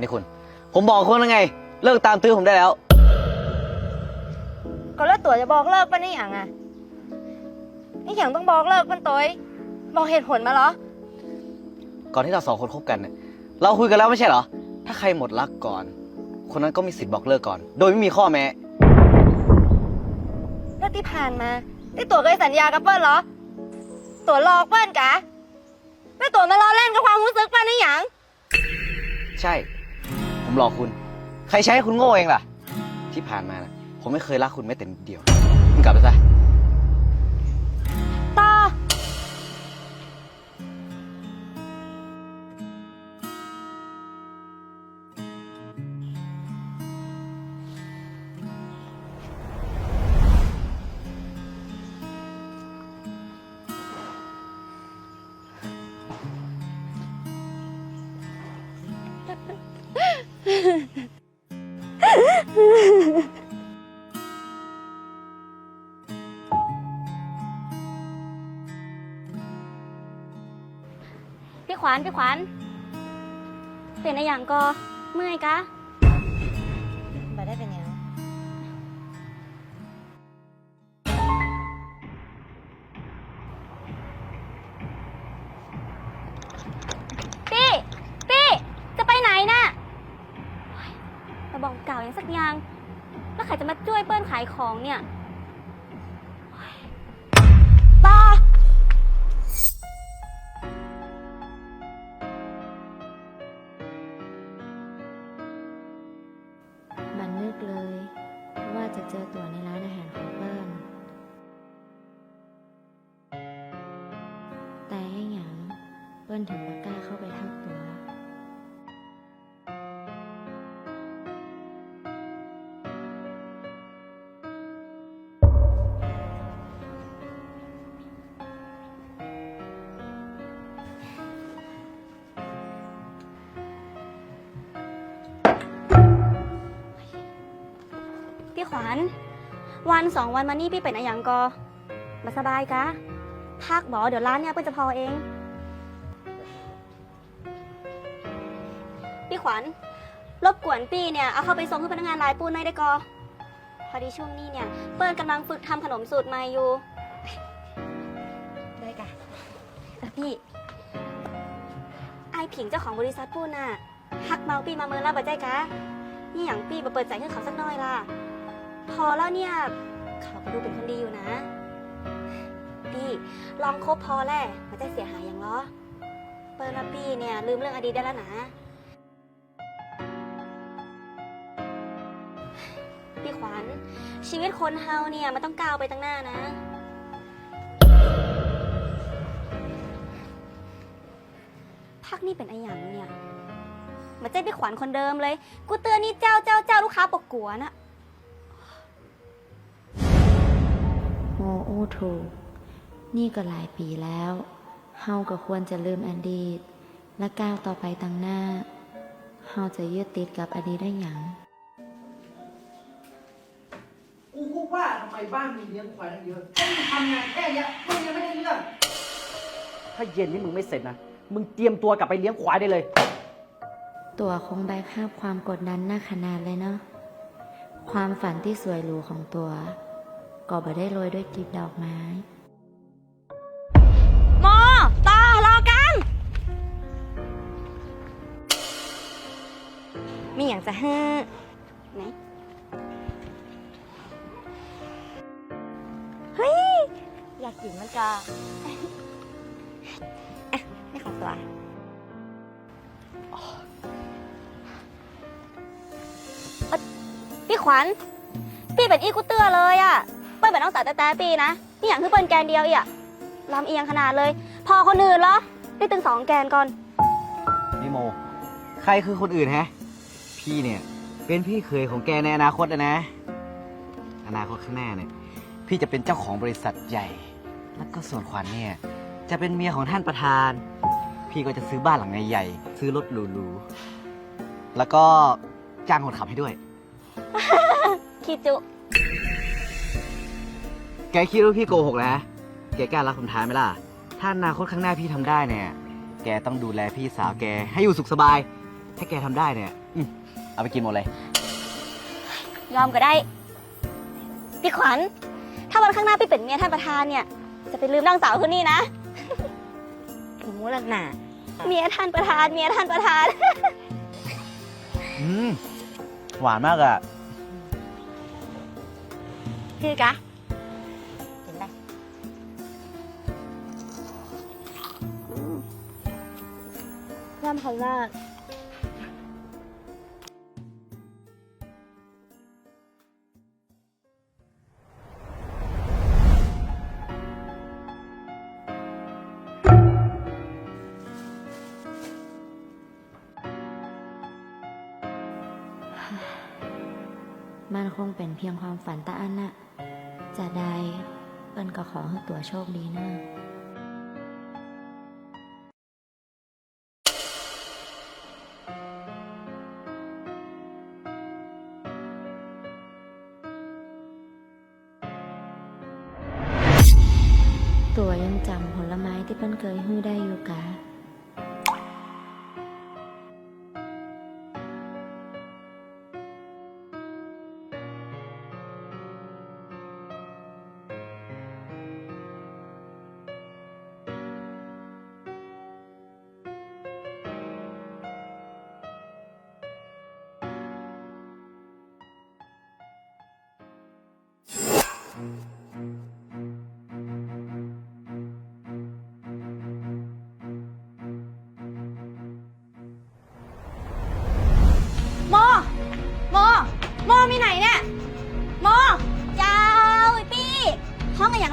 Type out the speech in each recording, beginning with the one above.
นี่คุณ ผมบอกคุณแล้วไง เลิกตามตื้อผมได้แล้ว ก็แล้วตัวจะบอกเลิกปะนี่อย่างอะนี่อย่างต้องบอกเลิกมันตัวบอกเหตุผลมาเหรอ ก่อนที่เราสองคนคบกันเนี่ยเราคุยกันแล้วไม่ใช่เหรอ ถ้าใครหมดรักก่อน คนนั้นก็มีสิทธิ์บอกเลิกก่อน โดยไม่มีข้อแม้แล้วที่ผ่านมา ที่ตัวเคยสัญญากับเปิ้ลเหรอ ตัวหลอกเปิ้ลกะแล้วตัวมาล้อเล่นกับความรู้สึกป้านี่หยังใช่ผม หลอกคุณ ใครใช้ให้คุณโง่เองล่ะ ที่ผ่านมานะผมไม่เคยรักคุณแม้แต่นิดเดียวคุณกลับไปซะ ตา พี่ขวานพี่ขวานเป็นอะไรอย่างก็เมื่อยกะ ยางสักอย่าง แล้วใครจะมาช่วยเปิ้ลขายของเนี่ยป้ามันนึกเลย ว่าจะเจอตัวในร้านอาหาร ขวัญ วันสองวันมานี่พี่เป็นอะไรอย่างก็มาสบายกะพักบอเดี๋ยวร้านเนี่ยเปิ้ลจะพอเอง พี่ขวัญรบกวนปี้เนี่ยเอาเข้าไปส่งให้พนักงานรายปูนหน่อยได้กอพอดีช่วงนี้เนี่ย เปิ้ลกำลังฝึกทำขนมสูตรใหม่อยู่ได้กะเออพี่ไอผิงเจ้าของบริษัทปูนน่ะฮักเมาปี้มาเมินแล้วบ่ใจกะนี่อย่างปี้มาเปิดใจให้เขาสักหน่อยล่ะ พอแล้วเนี่ย เขาก็ดูเป็นคนดีอยู่นะ พี่ลองคบพอแหละมันจะเสียหายอย่างล้อเปิ้ลแลปี้เนี่ย ลืมเรื่องอดีตได้แล้วนะ พี่ขวัญชีวิตคนเฮาเนี่ยมันต้องก้าวไปตั้งหน้านะพักนี่เป็นไอหยังเนี่ยมาเจ๊พี่ขวัญคนเดิมเลย กูเตือนนี่เจ้าเจ้าเจ้าลูกค้าปกกัวน่ะ โมอู้ถูก นี่ก็หลายปีแล้ว เฮาก็ควรจะลืมอดีต และก้าวต่อไปตั้งหน้า เฮาจะยึดติดกับอดีตได้หยังกูก็ว่าทำไมบ้านมีเลี้ยงควายตั้งเยอะแค่มึงทำงานแค่เนี้ยมึงยังไม่ได้เรื่องถ้าเย็นนี้มึงไม่เสร็จนะ มึงเตรียมตัวกลับไปเลี้ยงควายได้เลย ตัวคงแบกรับความกดดันหน้าขนาดเลยเนาะ ความฝันที่สวยหรูของตัว ก็บ่ได้โรยด้วยกลีบดอกไม้หมอต่อรอกัน มีอย่างจะให้ไหนเฮ้ย อยากกินมันกะอะนี่ของตัวพี่ขวัญ พี่เป็นอีกูเตือเลยอะ ปิ้ลเป็นน้องสาวแต่แต่ปีนะนี่อย่างคือเปิ้ลแกนเดียวอีอะลำเอียงขนาดเลย พอคนอื่นเหรอได้ตึงสองแกนก่อนนี่โม ใครคือคนอื่นฮะ พี่เนี่ย เป็นพี่เคยของแกในอนาคตนะนะ อนาคตข้างหน้าเนี่ย พี่จะเป็นเจ้าของบริษัทใหญ่ แล้วก็ส่วนขวัญเนี่ย จะเป็นเมียของท่านประธาน พี่ก็จะซื้อบ้านหลังใหญ่ๆซื้อรถหรูๆแล้วก็จ้างคนขับให้ด้วย คิดจุ แกคิดว่าพี่โกหกนะแกกล้ารับคำท้าไหมล่ะ ถ้าอนาคตข้างหน้าพี่ทำได้เนี่ย แกต้องดูแลพี่สาวแกให้อยู่สุขสบาย ถ้าแกทำได้เนี่ยอืมเอาไปกินหมดเลย ยอมก็ได้ พี่ขวัญ ถ้าวันข้างหน้าพี่เป็นเมียท่านประธานเนี่ย จะไปลืมนางสาวคนนี้นะถึงมูลักหนาเมียท่านประธาน เมียท่านประธาน อืม หวานมากอะ คือกะ ร่ำเขาหน้ามันคงเป็นเพียงความฝันตาอันน่ะจะได้เปิ้นก็ขอให้ตัวโชคดีนะ ตัวยังจำผลไม้ที่เปิ้นเคยหื้อได้อยู่กะ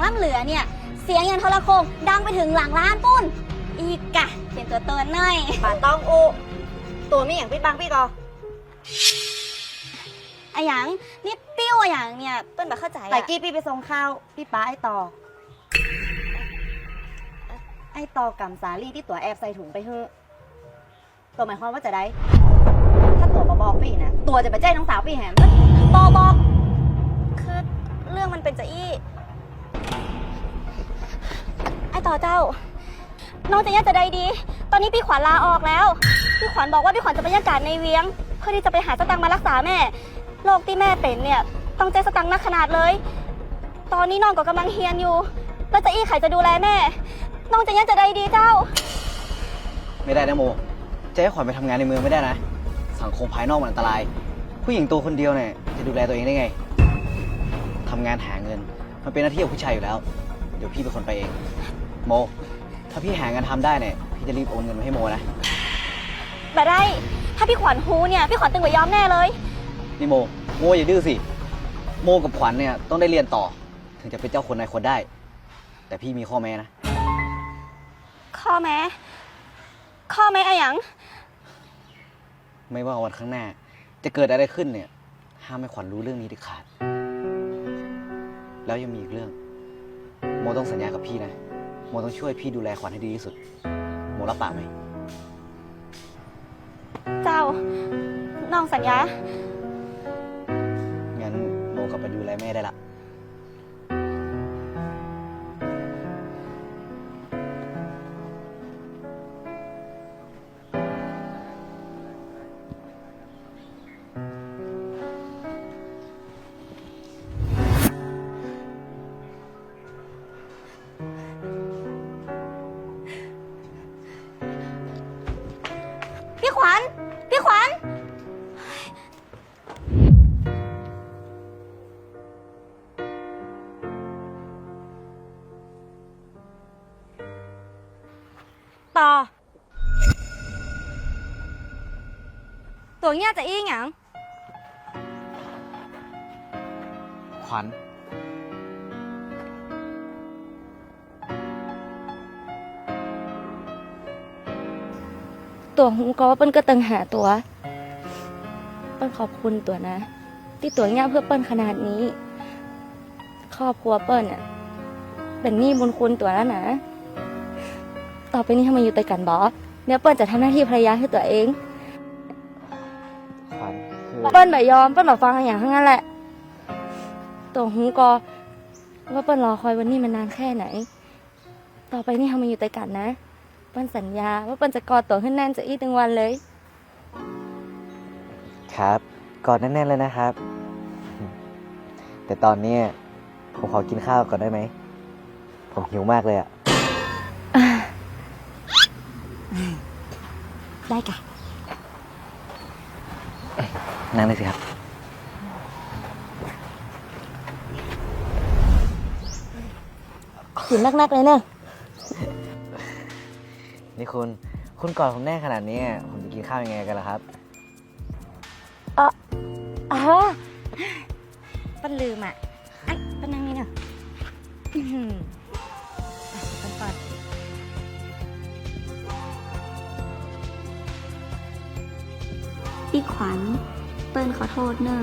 ล่ำเหลือเนี่ย เสียงอย่างโทรโคงดังไปถึงหลังร้านปุ้น อีกกะเปลี่ยนตัวตัวหน่อยบาต้องอูตัวไม่อย่างปิดบังพี่กออะอย่างนี่ปิ้วอะอย่างเนี่ยเปิ้นแบบเข้าใจอะแต่กี้พี่ไปส่งข้าวพี่ป้าไอต่อ ไอต่อกำสาลี่ที่ตัวแอบใส่ถุงไปเฮ้อะตัวหมายความว่าจะได้ ถ้าตัวมาบอกพี่นะตัวจะไปแจ้งน้องสาวพี่แหมบอกบอกคือเรื่องมันเป็นจะอี้ไอ ต่อเจ้า น้องจะย่าจะได้ดี ตอนนี้พี่ขวัญลาออกแล้ว พี่ขวัญบอกว่าพี่ขวัญจะบรรยากาศในเวียง เพื่อที่จะไปหาสตังค์มารักษาแม่ โรคที่แม่เป็นเนี่ย ต้องใจสตังค์นักขนาดเลย ตอนนี้น้องก็กำลังเฮียนอยู่ แล้วจะอี้ใครจะดูแลแม่ น้องจะย่าจะได้ดีเจ้า ไม่ได้นะโมจะให้ขวัญไปทำงานในเมืองไม่ได้นะ สังคมภายนอกมันอันตราย ผู้หญิงตัวคนเดียวเนี่ยจะดูแลตัวเองได้ไงทำงานหาเงิน มันเป็นหน้าที่ของผู้ชายอยู่แล้ว เดี๋ยวพี่เป็นคนไปเอง โม ถ้าพี่หางานทำได้เนี่ย พี่จะรีบโอนเงินมาให้โมนะ แต่ได้ ถ้าพี่ขวัญฮูเนี่ย พี่ขวัญตึงกว่ายอมแน่เลย นี่โม โมอย่าดื้อสิ โมกับขวัญเนี่ย ต้องได้เรียนต่อ ถึงจะเป็นเจ้าคนนายคนได้ แต่พี่มีข้อแม้นะ ข้อแม้ ข้อแม้อะหยัง ไม่ว่าวันข้างหน้า จะเกิดอะไรขึ้นเนี่ย ห้ามให้ขวัญรู้เรื่องนี้เด็ดขาด แล้วยังมีอีกเรื่อง โมต้องสัญญากับพี่นะ โมต้องช่วยพี่ดูแลขวัญให้ดีที่สุด โมรับปากไหม เจ้า น้องสัญญา งั้นโมกลับไปดูแลแม่ได้ละ ตัวเงี้ยจะอี้หยังขวัญตัวหูก็ว่าเปิ้นก็ตึงหาตัว เปิ้นขอบคุณตัวนะ ที่ตัวเงี้ยเพื่อเปิ้นขนาดนี้ ครอบครัวเปิ้ลอะเป็นหนี้บุญคุณตัวแล้วนะ ต่อไปนี้ทำไมอยู่แต่กันบอเดี๋ยวเปิ้ลจะทำหน้าที่ภรรยาให้ตัวเองขวัญคือ เปิ้ลแบบยอมเปิ้ลแบบฟังอย่างทั้งนั้นแหละตัวหูก็ว่าเปิ้ลรอคอยวันนี้มันนานแค่ไหน ต่อไปนี่ทำไมอยู่แต่กันนะ เปิ้ลสัญญาว่าเปิ้ลจะกอดตัวขึ้นแน่นจะอีกถึงวันเลย ครับกอดแน่นๆเลยนะครับ แต่ตอนเนี้ยผมขอกินข้าวก่อนได้ไหม ผมหิวมากเลยอะได้กะ นั่งเลยสิครับ กินนักๆเลยเนอะนี่คุณ คุณกอดผมแน่ขนาดนี้ ผมจะกินข้าวยังไงกันล่ะครับ อ๋อปันลืมอะอันปันนั่งนี่เนอะอื้อหืออะปันก่อน พี่ขวัญ เปิ้ลขอโทษเนอะ